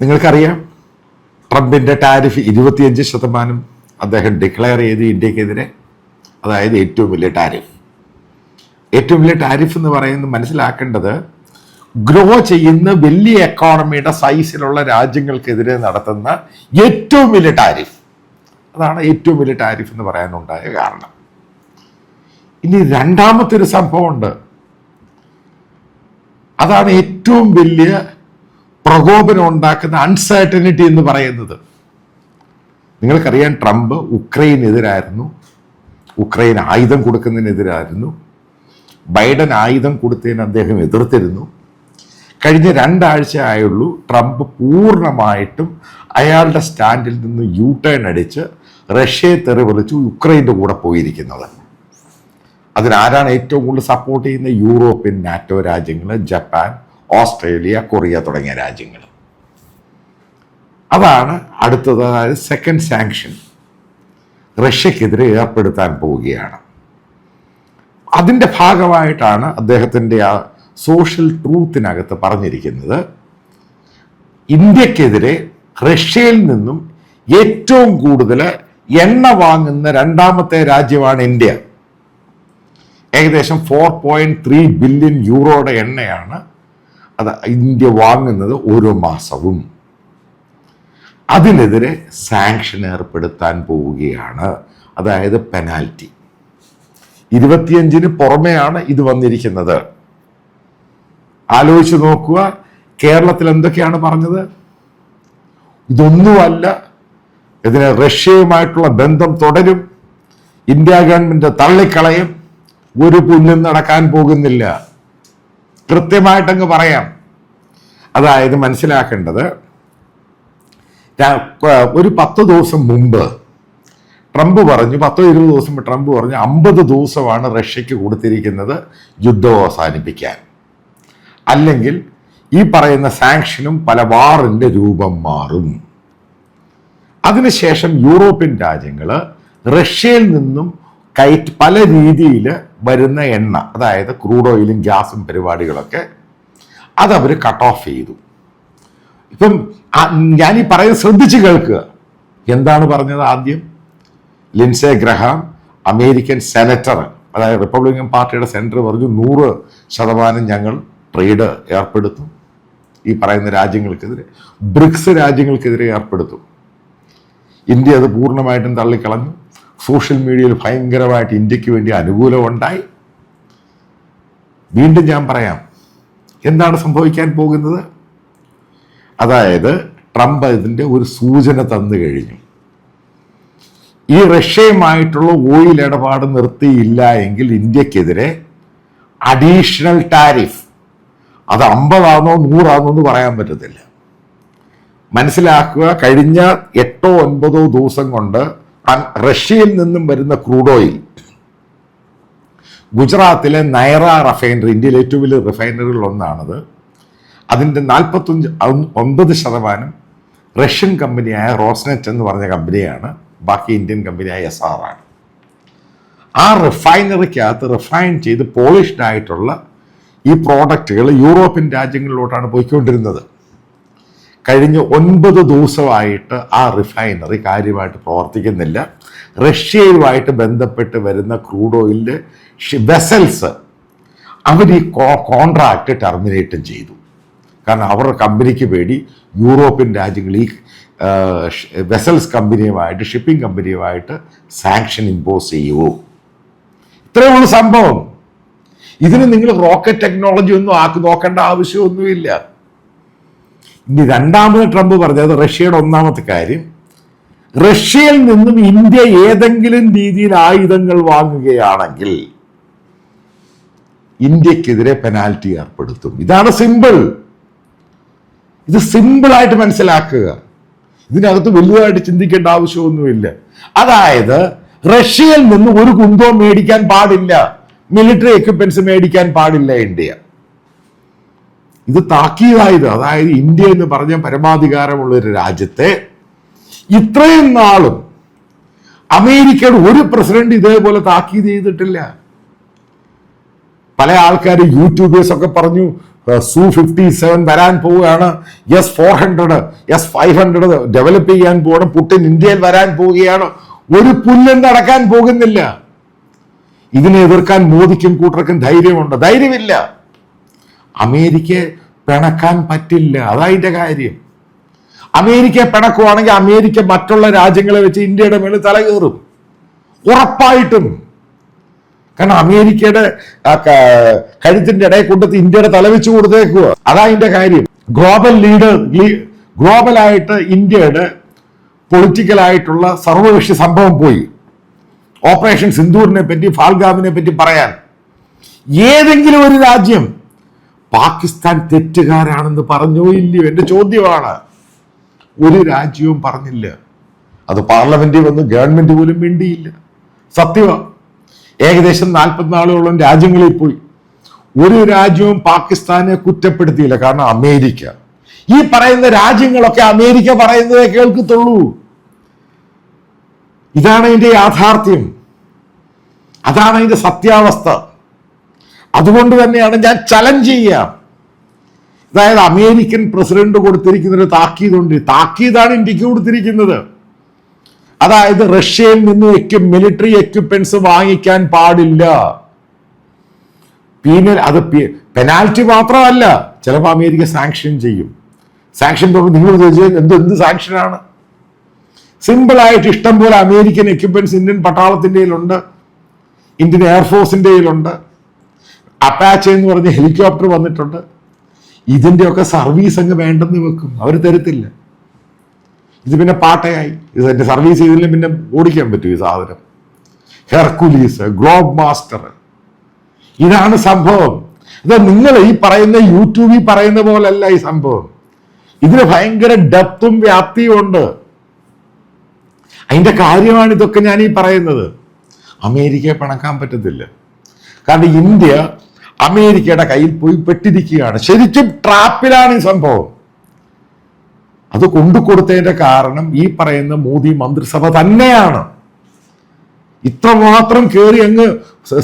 നിങ്ങൾക്കറിയാം ട്രംപിന്റെ ടാരിഫ് ഇരുപത്തിയഞ്ച് ശതമാനം അദ്ദേഹം ഡിക്ലെയർ ചെയ്ത് ഇന്ത്യക്കെതിരെ അതായത് ഏറ്റവും വലിയ ടാരിഫ് ഏറ്റവും വലിയ ടാരിഫ് എന്ന് പറയുന്നത് മനസ്സിലാക്കേണ്ടത് ഗ്രോ ചെയ്യുന്ന വലിയ എക്കോണമിയുടെ സൈസിലുള്ള രാജ്യങ്ങൾക്കെതിരെ നടത്തുന്ന ഏറ്റവും വലിയ ടാരിഫ് അതാണ് ഏറ്റവും വലിയ ടാരിഫ് എന്ന് പറയാനുണ്ടായ കാരണം. ഇനി രണ്ടാമത്തെ ഒരു സംഭവമുണ്ട്. അതാണ് ഏറ്റവും വലിയ പ്രകോപനം ഉണ്ടാക്കുന്ന അൺസർട്ടനിറ്റി എന്ന് പറയുന്നത്. നിങ്ങൾക്കറിയാം ട്രംപ് ഉക്രൈനെതിരായിരുന്നു. ഉക്രൈൻ ആയുധം കൊടുക്കുന്നതിനെതിരായിരുന്നു. ബൈഡൻ ആയുധം കൊടുത്തതിന് അദ്ദേഹം എതിർത്തിരുന്നു. കഴിഞ്ഞ രണ്ടാഴ്ച ആയുള്ളൂ ട്രംപ് പൂർണമായിട്ടും അയാളുടെ സ്റ്റാൻഡിൽ നിന്ന് യു ടേൺ അടിച്ച് റഷ്യയെ തെറിവിളിച്ചു യുക്രൈന്റെ കൂടെ പോയിരിക്കുന്നത്. അതിനാരാണ് ഏറ്റവും കൂടുതൽ സപ്പോർട്ട് ചെയ്യുന്ന യൂറോപ്യൻ നാറ്റോ രാജ്യങ്ങൾ ജപ്പാൻ ഓസ്ട്രേലിയ കൊറിയ തുടങ്ങിയ രാജ്യങ്ങൾ. അതാണ് അടുത്തത് അതായത് സെക്കൻഡ് സാങ്ഷൻ റഷ്യക്കെതിരെ ഏർപ്പെടുത്താൻ പോവുകയാണ്. അതിന്റെ ഭാഗമായിട്ടാണ് അദ്ദേഹത്തിന്റെ ആ സോഷ്യൽ ട്രൂത്തിനകത്ത് പറഞ്ഞിരിക്കുന്നത്. ഇന്ത്യക്കെതിരെ റഷ്യയിൽ നിന്നും ഏറ്റവും കൂടുതൽ എണ്ണ വാങ്ങുന്ന രണ്ടാമത്തെ രാജ്യമാണ് ഇന്ത്യ. ഏകദേശം ഫോർ പോയിന്റ് ത്രീ ബില്യൺ യൂറോയുടെ എണ്ണയാണ് അത് ഇന്ത്യ വാങ്ങുന്നത് ഓരോ മാസവും. അതിനെതിരെ സാങ്ഷൻ ഏർപ്പെടുത്താൻ പോവുകയാണ്. അതായത് പെനാൽറ്റി ഇരുപത്തിയഞ്ചിന് പുറമെയാണ് ഇത് വന്നിരിക്കുന്നത്. ആലോചിച്ച് നോക്കുക കേരളത്തിൽ എന്തൊക്കെയാണ് പറഞ്ഞത്? ഇതൊന്നുമല്ല ഇതിന് റഷ്യയുമായിട്ടുള്ള ബന്ധം തുടരും ഇന്ത്യ ഗവൺമെന്റ് തള്ളിക്കളയും ഒരു പുല്ലും നടക്കാൻ പോകുന്നില്ല. കൃത്യമായിട്ടങ്ങ് പറയാം. അതായത് മനസ്സിലാക്കേണ്ടത് ഒരു പത്ത് ദിവസം മുമ്പ് ട്രംപ് പറഞ്ഞു പത്തോ ഇരുപത് ദിവസം ട്രംപ് പറഞ്ഞു അമ്പത് ദിവസമാണ് റഷ്യക്ക് കൊടുത്തിരിക്കുന്നത് യുദ്ധം അവസാനിപ്പിക്കാൻ. അല്ലെങ്കിൽ ഈ പറയുന്ന സാങ്ഷനും പല വാറിന്റെ രൂപം മാറും. അതിനുശേഷം യൂറോപ്യൻ രാജ്യങ്ങൾ റഷ്യയിൽ നിന്നും കയറ്റ് പല രീതിയിൽ വരുന്ന എണ്ണ അതായത് ക്രൂഡ് ഓയിലും ഗ്യാസും പരിപാടികളൊക്കെ അതവർ കട്ട് ഓഫ് ചെയ്തു. ഇപ്പം ഞാൻ ഈ പറയുന്നത് ശ്രദ്ധിച്ച് കേൾക്കുക. എന്താണ് പറഞ്ഞത് ആദ്യം? ലിൻസെ ഗ്രഹാം അമേരിക്കൻ സെനറ്റർ അതായത് റിപ്പബ്ലിക്കൻ പാർട്ടിയുടെ സെനറ്റർ പറഞ്ഞു നൂറ് ശതമാനം ഞങ്ങൾ ട്രേഡ് ഏർപ്പെടുത്തും. ഈ പറയുന്ന രാജ്യങ്ങൾക്കെതിരെ ബ്രിക്സ് രാജ്യങ്ങൾക്കെതിരെ ഏർപ്പെടുത്തും. ഇന്ത്യ അത് പൂർണമായിട്ടും തള്ളിക്കളഞ്ഞു. സോഷ്യൽ മീഡിയയിൽ ഭയങ്കരമായിട്ട് ഇന്ത്യയ്ക്ക് വേണ്ടി അനുകൂലമുണ്ടായി വീണ്ടും ഞാൻ പറയാം എന്താണ് സംഭവിക്കാൻ പോകുന്നത്? അതായത് ട്രംപ് ഇതിന്റെ ഒരു സൂചന തന്നു കഴിഞ്ഞു. ഈ റഷ്യയുമായിട്ടുള്ള ഓയിൽ ഇടപാട് നിർത്തിയില്ല എങ്കിൽ ഇന്ത്യക്കെതിരെ അഡീഷണൽ ടാരിഫ് അത് അമ്പതാണോ നൂറാണോ എന്ന് പറയാൻ പറ്റത്തില്ല. മനസ്സിലാക്കുക കഴിഞ്ഞ എട്ടോ ഒൻപതോ ദിവസം കൊണ്ട് റഷ്യയിൽ നിന്നും വരുന്ന ക്രൂഡ് ഓയിൽ. ഗുജറാത്തിലെ നൈറ റഫൈനറി ഇന്ത്യയിലെ ഏറ്റവും വലിയ റിഫൈനറികളിൽ ഒന്നാണത്. അതിന്റെ നാൽപ്പത്തഞ്ച് ഒൻപത് ശതമാനം റഷ്യൻ കമ്പനിയായ റോസ്നെറ്റ് എന്ന് പറഞ്ഞ കമ്പനിയാണ്. ബാക്കി ഇന്ത്യൻ കമ്പനിയായ എസ് ആർ ആണ്. ആ റിഫൈനറിക്കകത്ത് റിഫൈൻ ചെയ്ത് പോളിഷ്ഡ് ആയിട്ടുള്ള ഈ പ്രോഡക്റ്റുകൾ യൂറോപ്യൻ രാജ്യങ്ങളിലോട്ടാണ് പോയിക്കൊണ്ടിരുന്നത്. കഴിഞ്ഞ ഒൻപത് ദിവസമായിട്ട് ആ റിഫൈനറി കാര്യമായിട്ട് പ്രവർത്തിക്കുന്നില്ല. റഷ്യയുമായിട്ട് ബന്ധപ്പെട്ട് വരുന്ന ക്രൂഡ് ഓയിലിന്റെ വെസൽസ് അവർ ഈ കോൺട്രാക്ട് ടെർമിനേറ്റും ചെയ്തു. കാരണം അവരുടെ കമ്പനിക്ക് വേണ്ടി യൂറോപ്യൻ രാജ്യങ്ങൾ ഈ വെസൽസ് കമ്പനിയുമായിട്ട് ഷിപ്പിംഗ് കമ്പനിയുമായിട്ട് സാങ്ഷൻ ഇമ്പോസ് ചെയ്യുമോ ഇത്രയേ ഉള്ളൂ സംഭവം. ഇതിന് നിങ്ങൾ റോക്കറ്റ് ടെക്നോളജി ഒന്നും ആക്കി നോക്കേണ്ട ആവശ്യമൊന്നുമില്ല. ഇനി രണ്ടാമത് ട്രംപ് പറഞ്ഞത് റഷ്യയുടെ ഒന്നാമത്തെ കാര്യം റഷ്യയിൽ നിന്നും ഇന്ത്യ ഏതെങ്കിലും രീതിയിൽ ആയുധങ്ങൾ വാങ്ങുകയാണെങ്കിൽ ഇന്ത്യക്കെതിരെ പെനാൽറ്റി ഏർപ്പെടുത്തും. ഇതാണ് സിമ്പിൾ. ഇത് സിമ്പിളായിട്ട് മനസ്സിലാക്കുക. ഇതിനകത്ത് വലുതായിട്ട് ചിന്തിക്കേണ്ട ആവശ്യമൊന്നുമില്ല. അതായത് റഷ്യയിൽ നിന്ന് ഒരു കുന്തവും മേടിക്കാൻ പാടില്ല. മിലിറ്ററി എക്യുപ്മെന്റ്സ് മേടിക്കാൻ പാടില്ല ഇന്ത്യ. ഇത് താക്കീതായത്. അതായത് ഇന്ത്യ എന്ന് പറഞ്ഞ പരമാധികാരമുള്ള ഒരു രാജ്യത്തെ ഇത്രയും നാളും അമേരിക്കയുടെ ഒരു പ്രസിഡന്റ് ഇതേപോലെ താക്കീത് ചെയ്തിട്ടില്ല. പല ആൾക്കാർ യൂട്യൂബേഴ്സ് ഒക്കെ പറഞ്ഞു സു ഫിഫ്റ്റി സെവൻ വരാൻ പോവുകയാണ്. S four hundred S five hundred develop ചെയ്യാൻ പോകണം പുട്ടിൻ ഇന്ത്യയിൽ വരാൻ പോവുകയാണ്. ഒരു പുല്ലും നടക്കാൻ പോകുന്നില്ല. ഇതിനെ എതിർക്കാൻ മോദിക്കും കൂട്ടർക്കും ധൈര്യമുണ്ട്. ധൈര്യമില്ല. അമേരിക്കയെ പിണക്കാൻ പറ്റില്ല. അതായിന്റെ കാര്യം. അമേരിക്കയെ പിണക്കുവാണെങ്കിൽ അമേരിക്ക മറ്റുള്ള രാജ്യങ്ങളെ വെച്ച് ഇന്ത്യയുടെ മേളിൽ തല കയറും ഉറപ്പായിട്ടും. കാരണം അമേരിക്കയുടെ കഴുത്തിന്റെ ഇടയിൽ കൊണ്ടത്ത് ഇന്ത്യയുടെ തല വെച്ച് കൊടുത്തേക്കുക അതാ അതിന്റെ കാര്യം. ഗ്ലോബൽ ലീഡർ ഗ്ലോബലായിട്ട് ഇന്ത്യയുടെ പൊളിറ്റിക്കലായിട്ടുള്ള സർവകക്ഷി സംഭവം പോയി. ഓപ്പറേഷൻ സിന്ദൂറിനെ പറ്റി ഫാൽഗാമിനെ പറ്റി പറയാൻ. ഏതെങ്കിലും ഒരു രാജ്യം പാകിസ്ഥാൻ തെറ്റുകാരാണെന്ന് പറഞ്ഞോ ഇല്ലയോ? എന്റെ ചോദ്യമാണ്. ഒരു രാജ്യവും പറഞ്ഞില്ല. അത് പാർലമെന്റിൽ വന്ന് ഗവൺമെന്റ് പോലും വേണ്ടിയില്ല സത്യമാണ് ഏകദേശം നാൽപ്പത്തിനാളോളം രാജ്യങ്ങളിൽ പോയി. ഒരു രാജ്യവും പാകിസ്ഥാനെ കുറ്റപ്പെടുത്തിയില്ല. കാരണം അമേരിക്ക. ഈ പറയുന്ന രാജ്യങ്ങളൊക്കെ അമേരിക്ക പറയുന്നതേ കേൾക്കത്തുള്ളൂ. ഇതാണ് അതിന്റെ യാഥാർത്ഥ്യം. അതാണ് അതിന്റെ സത്യാവസ്ഥ. അതുകൊണ്ട് തന്നെയാണ് ഞാൻ ചലഞ്ച് ചെയ്യാം അതായത് അമേരിക്കൻ പ്രസിഡന്റ് കൊടുത്തിരിക്കുന്ന ഒരു താക്കീതുണ്ട്. താക്കീതാണ് ഇന്ത്യയ്ക്ക് കൊടുത്തിരിക്കുന്നത്. അതായത് റഷ്യയിൽ നിന്ന് എക്യു മിലിറ്ററി എക്യുപ്മെന്റ്സ് വാങ്ങിക്കാൻ പാടില്ല. പീനൽ അത് പെനാൽറ്റി മാത്രമല്ല ചിലപ്പോൾ അമേരിക്ക സാങ്ഷൻ ചെയ്യും. സാങ്ഷൻ നിങ്ങൾ ചോദിച്ചാൽ എന്ത് എന്ത് സാങ്ഷനാണ് സിമ്പിളായിട്ട് ഇഷ്ടം പോലെ അമേരിക്കൻ എക്യുപ്മെന്റ്സ് ഇന്ത്യൻ പട്ടാളത്തിന്റെ കയ്യിലുണ്ട് ഇന്ത്യൻ എയർഫോഴ്സിന്റെ കയ്യിലുണ്ട് അപ്പാച്ചെ എന്ന് പറഞ്ഞ ഹെലികോപ്റ്റർ വന്നിട്ടുണ്ട്. ഇതിന്റെയൊക്കെ സർവീസ് അങ്ങ് വേണ്ടെന്ന് വെക്കും. അവർ തരത്തില്ല. ഇത് പിന്നെ പാട്ടയായി. ഇത് എന്റെ സർവീസ് ചെയ്തില്ലെങ്കിൽ പിന്നെ ഓടിക്കാൻ പറ്റും ഈ സാധനം. ഹെർക്കുലീസ് ഗ്ലോബ് മാസ്റ്റർ ഇതാണ് സംഭവം. ഇത് നിങ്ങൾ ഈ പറയുന്ന യൂട്യൂബിൽ പറയുന്ന പോലല്ല ഈ സംഭവം. ഇതിന് ഭയങ്കര ഡെപ്തും വ്യാപ്തിയും ഉണ്ട്. അതിന്റെ കാര്യമാണ് ഇതൊക്കെ ഞാൻ ഈ പറയുന്നത്. അമേരിക്കയെ പിണക്കാൻ പറ്റത്തില്ല. കാരണം ഇന്ത്യ അമേരിക്കയുടെ കയ്യിൽ പോയി പെട്ടിരിക്കുകയാണ്. ശരിക്കും ട്രാപ്പിലാണ് ഈ സംഭവം. അത് കൊണ്ടു കൊടുത്തതിന്റെ കാരണം ഈ പറയുന്ന മോദി മന്ത്രിസഭ തന്നെയാണ്. ഇത്രമാത്രം കയറി അങ്ങ്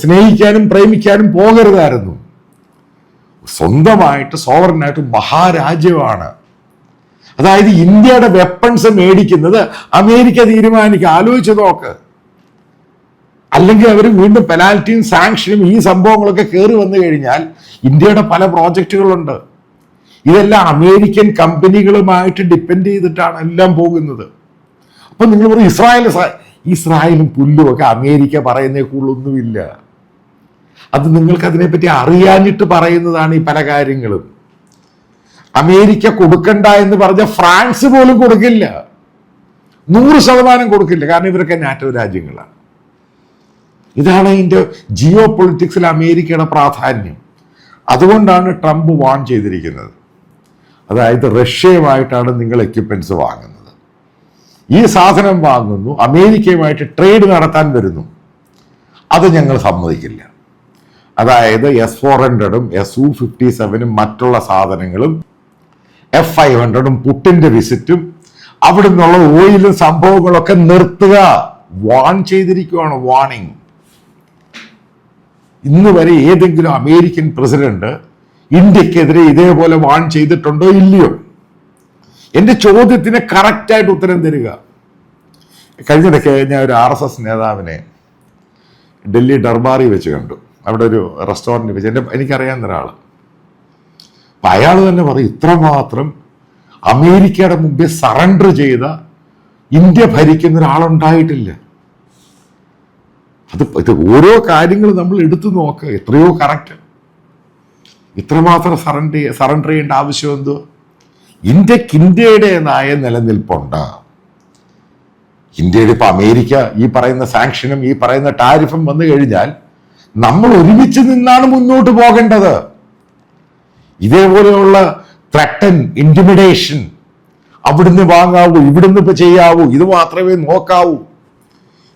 സ്നേഹിക്കാനും പ്രേമിക്കാനും പോകരുതായിരുന്നു. സ്വന്തമായിട്ട് സോവറിനായിട്ട് മഹാരാജ്യമാണ്. അതായത് ഇന്ത്യയുടെ വെപ്പൺസ് മേടിക്കുന്നത് അമേരിക്ക തീരുമാനിക്കുക ആലോചിച്ച് നോക്ക്. അല്ലെങ്കിൽ അവർ വീണ്ടും പെനാൽറ്റിയും സാങ്ഷനും ഈ സംഭവങ്ങളൊക്കെ കയറി വന്നു കഴിഞ്ഞാൽ ഇന്ത്യയുടെ പല പ്രോജക്റ്റുകളുണ്ട് ഇതെല്ലാം അമേരിക്കൻ കമ്പനികളുമായിട്ട് ഡിപ്പെൻഡ് ചെയ്തിട്ടാണ് എല്ലാം പോകുന്നത്. അപ്പൊ നിങ്ങൾ പറയും ഇസ്രായേൽ ഇസ്രായേലും പുല്ലും ഒക്കെ അമേരിക്ക പറയുന്നേക്കുള്ളൊന്നുമില്ല അത് നിങ്ങൾക്ക് അതിനെപ്പറ്റി അറിയാനിട്ട് പറയുന്നതാണ് ഈ പല കാര്യങ്ങളും. അമേരിക്ക കൊടുക്കണ്ട എന്ന് പറഞ്ഞ ഫ്രാൻസ് പോലും കൊടുക്കില്ല. നൂറ് ശതമാനം കൊടുക്കില്ല. കാരണം ഇവരൊക്കെ നാറ്റോ രാജ്യങ്ങളാണ്. ഇതാണ് ഇതിന്റെ ജിയോ പൊളിറ്റിക്സിൽ അമേരിക്കയുടെ പ്രാധാന്യം. അതുകൊണ്ടാണ് ട്രംപ് വാൺ ചെയ്തിരിക്കുന്നത്. അതായത് റഷ്യയുമായിട്ടാണ് നിങ്ങൾ എക്യുപ്മെന്റ്സ് വാങ്ങുന്നത്. ഈ സാധനം വാങ്ങുന്നു അമേരിക്കയുമായിട്ട് ട്രേഡ് നടത്താൻ വരുന്നു. അത് ഞങ്ങൾ സമ്മതിക്കില്ല. അതായത് എസ് ഫോർ ഹൺഡ്രഡും എസ് യു ഫിഫ്റ്റി സെവനും മറ്റുള്ള സാധനങ്ങളും എഫ് ഫൈവ് ഹൺഡ്രഡും പുട്ടിന്റെ വിസിറ്റും അവിടെ നിന്നുള്ള ഓയിലും സംഭവങ്ങളൊക്കെ നിർത്തുക. വാൺ ചെയ്തിരിക്കുകയാണ് വാണിംഗ് ഇന്ന് വരെ ഏതെങ്കിലും അമേരിക്കൻ പ്രസിഡന്റ് ഇന്ത്യക്കെതിരെ ഇതേപോലെ വാൺ ചെയ്തിട്ടുണ്ടോ ഇല്ലയോ? എന്റെ ചോദ്യത്തിന് കറക്റ്റായിട്ട് ഉത്തരം തരിക. കഴിഞ്ഞിടയ്ക്ക് ഞാൻ ഒരു ആർ എസ് എസ് നേതാവിനെ ഡൽഹി ഡർബാറി വെച്ച് കണ്ടു. അവിടെ ഒരു റെസ്റ്റോറന്റ് വെച്ച്. എന്റെ എനിക്കറിയാവുന്ന ഒരാൾ അപ്പം അയാൾ തന്നെ പറയും ഇത്രമാത്രം അമേരിക്കയുടെ മുമ്പേ സറണ്ടർ ചെയ്ത ഇന്ത്യ ഭരിക്കുന്ന ഒരാളുണ്ടായിട്ടില്ല. അത് ഇത് ഓരോ കാര്യങ്ങൾ നമ്മൾ എടുത്തു നോക്കുക എത്രയോ കറക്റ്റ് ഇത്രമാത്രം സറണ്ടർ സറണ്ടർ ചെയ്യേണ്ട ആവശ്യം എന്തോ ഇന്ത്യയ്ക്ക് ഇന്ത്യയുടേതായ നിലനിൽപ്പുണ്ട്. ഇന്ത്യയുടെ ഇപ്പൊ അമേരിക്ക ഈ പറയുന്ന സാങ്ഷനും ഈ പറയുന്ന ടാരിഫും വന്നു കഴിഞ്ഞാൽ നമ്മൾ ഒരുമിച്ച് നിന്നാണ് മുന്നോട്ട് പോകേണ്ടത്. ഇതേപോലെയുള്ള ത്രട്ടൻ ഇന്റിമിഡേഷൻ അവിടുന്ന് വാങ്ങാവൂ ഇവിടുന്ന് ഇപ്പൊ ചെയ്യാവൂ ഇത് മാത്രമേ നോക്കാവൂ.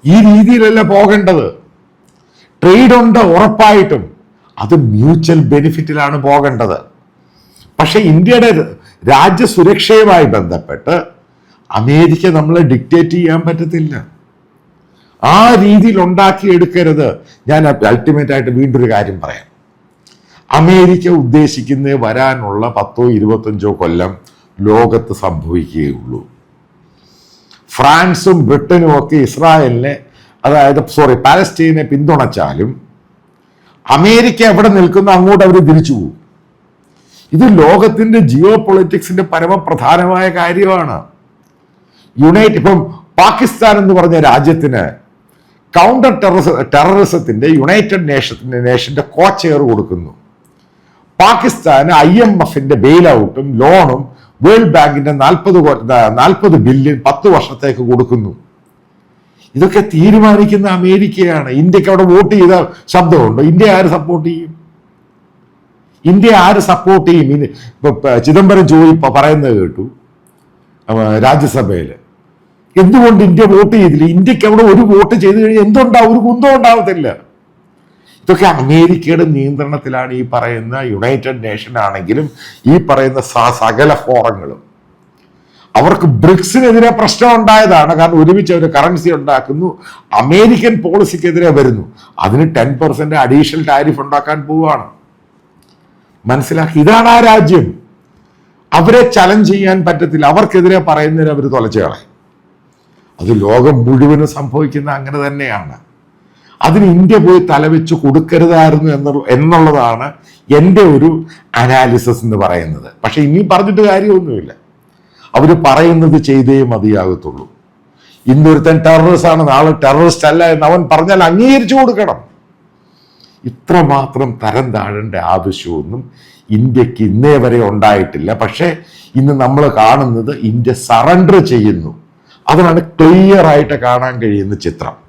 ഈ രീതിയിലല്ല പോകേണ്ടത്? ട്രേഡ് ഉണ്ട് ഉറപ്പായിട്ടും. അത് മ്യൂച്വൽ ബെനിഫിറ്റിലാണ് പോകേണ്ടത്. പക്ഷെ ഇന്ത്യയുടെ രാജ്യസുരക്ഷയുമായി ബന്ധപ്പെട്ട് അമേരിക്ക നമ്മളെ ഡിക്റ്റേറ്റ് ചെയ്യാൻ പറ്റത്തില്ല. ആ രീതിയിൽ ഉണ്ടാക്കിയെടുക്കരുത്. ഞാൻ അൾട്ടിമേറ്റ് ആയിട്ട് വീണ്ടും ഒരു കാര്യം പറയാം. അമേരിക്ക ഉദ്ദേശിക്കുന്ന വരാനുള്ള പത്തോ ഇരുപത്തഞ്ചോ കൊല്ലം ലോകത്ത് സംഭവിക്കുകയുള്ളൂ. ഫ്രാൻസും ബ്രിട്ടനും ഒക്കെ ഇസ്രായേലിനെ അതായത് സോറി പാലസ്റ്റീനെ പിന്തുണച്ചാലും അമേരിക്ക എവിടെ നിൽക്കുന്ന അങ്ങോട്ട് അവർ തിരിച്ചു പോകും. ഇത് ലോകത്തിന്റെ ജിയോ പൊളിറ്റിക്സിന്റെ പരമപ്രധാനമായ കാര്യമാണ്. യുണൈറ്റ് ഇപ്പം പാകിസ്ഥാൻ എന്ന് പറഞ്ഞ രാജ്യത്തിന് കൗണ്ടർ ടെററിസ ടെററിസത്തിന്റെ യുണൈറ്റഡ് നേഷന്റെ നേഷന്റെ കോച്ചെയർ ചെയർ കൊടുക്കുന്നു. പാകിസ്ഥാന് ഐ എം എഫിന്റെ ബെയിൽ ഔട്ടും ലോണും വേൾഡ് ബാങ്കിന്റെ നാൽപ്പത് നാൽപ്പത് ബില്യൺ പത്ത് വർഷത്തേക്ക് കൊടുക്കുന്നു. ഇതൊക്കെ തീരുമാനിക്കുന്ന അമേരിക്കയാണ്. ഇന്ത്യയ്ക്ക് അവിടെ വോട്ട് ചെയ്ത ശബ്ദമുണ്ടോ. ഇന്ത്യ ആര് സപ്പോർട്ട് ചെയ്യും? ഇന്ത്യ ആര് സപ്പോർട്ട് ചെയ്യും? ചിദംബരം ജോലി പറയുന്നത് കേട്ടു. രാജ്യസഭയിൽ എന്തുകൊണ്ട് ഇന്ത്യ വോട്ട് ചെയ്തില്ല? ഇന്ത്യയ്ക്ക് അവിടെ ഒരു വോട്ട് ചെയ്ത് കഴിഞ്ഞാൽ എന്തുണ്ടാവും? ഒരു കുന്തം ഉണ്ടാവത്തില്ല. ഇതൊക്കെ അമേരിക്കയുടെ നിയന്ത്രണത്തിലാണ് ഈ പറയുന്ന യുണൈറ്റഡ് നേഷൻ ആണെങ്കിലും ഈ പറയുന്ന സകല ഫോറങ്ങളും. അവർക്ക് ബ്രിക്സിനെതിരെ പ്രശ്നം ഉണ്ടായതാണ്. കാരണം ഒരുമിച്ച് അവർ കറൻസി ഉണ്ടാക്കുന്നു. അമേരിക്കൻ പോളിസിക്കെതിരെ വരുന്നു. അതിന് ടെൻ പെർസെന്റ് അഡീഷണൽ ടാരിഫ് ഉണ്ടാക്കാൻ പോവുകയാണ് മനസ്സിലാക്കി? ഇതാണ് ആ രാജ്യം. അവരെ ചലഞ്ച് ചെയ്യാൻ പറ്റത്തില്ല. അവർക്കെതിരെ പറയുന്നതിന് അവർ തുലച്ചു അത് ലോകം മുഴുവനും സംഭവിക്കുന്ന അങ്ങനെ തന്നെയാണ്. അതിന് ഇന്ത്യ പോയി തലവെച്ച് കൊടുക്കരുതായിരുന്നു എന്നുള്ള എന്നുള്ളതാണ് എന്റെ ഒരു അനാലിസിസ് എന്ന് പറയുന്നത്. പക്ഷെ ഇനി പറഞ്ഞിട്ട് കാര്യമൊന്നുമില്ല. അവർ പറയുന്നത് ചെയ്തേ മതിയാകത്തുള്ളൂ. ഇന്നൊരുത്തൻ ടെററിസ്റ്റ് ആണ് നാളെ ടെററിസ്റ്റ് അല്ല എന്ന് അവൻ പറഞ്ഞാൽ അംഗീകരിച്ചു കൊടുക്കണം. ഇത്രമാത്രം തരം താഴേണ്ട ആവശ്യമൊന്നും ഇന്ത്യയ്ക്ക് ഇന്നേ വരെ ഉണ്ടായിട്ടില്ല. പക്ഷേ ഇന്ന് നമ്മൾ കാണുന്നത് ഇന്ത്യ സറണ്ടർ ചെയ്യുന്നു. അതാണ് ക്ലിയർ ആയിട്ട് കാണാൻ കഴിയുന്ന ചിത്രം.